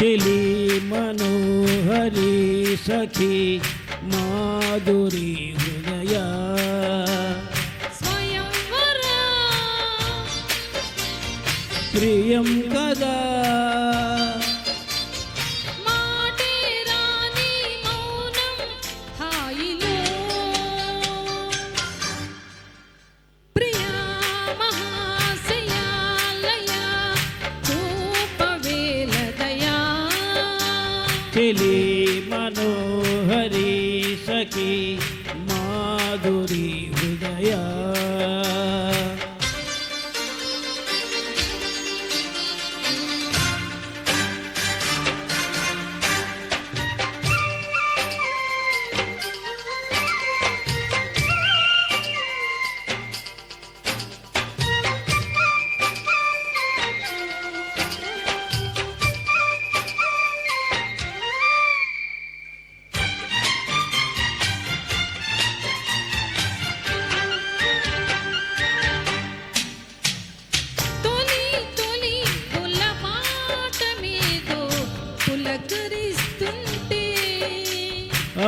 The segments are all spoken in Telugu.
చెలి మనోహరి సఖి మాధురి హృదయ ప్రియం కదా చెలి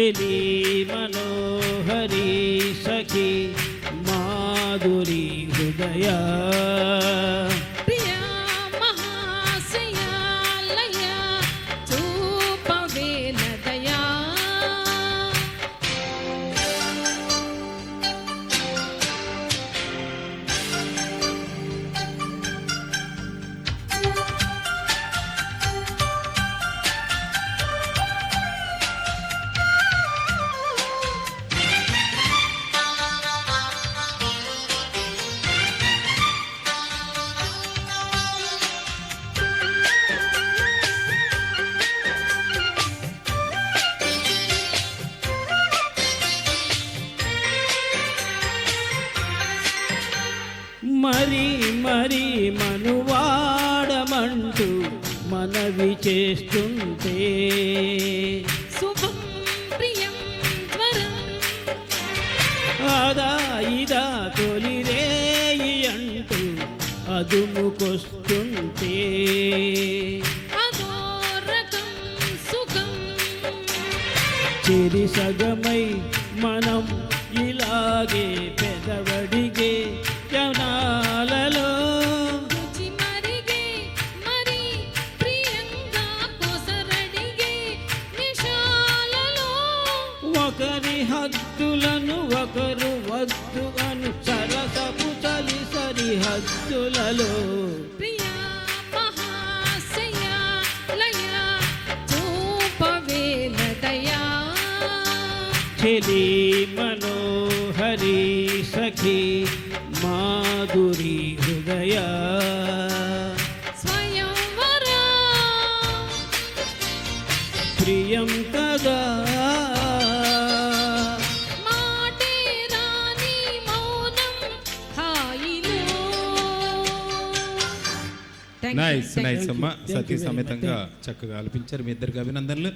शिली मनोहरी सखी माधुरी हृदया। మరి మరి మనువాడమంటూ మనవి చేస్తుంటే. శుభం ప్రియం జ్వరం ఆదా ఇదా తొలిరేయి అంటూ అదుముకొస్తుంటే. చిరి సగమై మనం ఇలాగే పెదవడిగే వద్దు అను సరసపు చలి సరిహద్దులలో చెలి మనోహరి సఖి మాధురి హృదయ. ప్రియం కదా నైస్ నైస్. అమ్మ సతీ. సమేతంగా చక్కగా ఆలపించారు మీ ఇద్దరికి అభినందనలు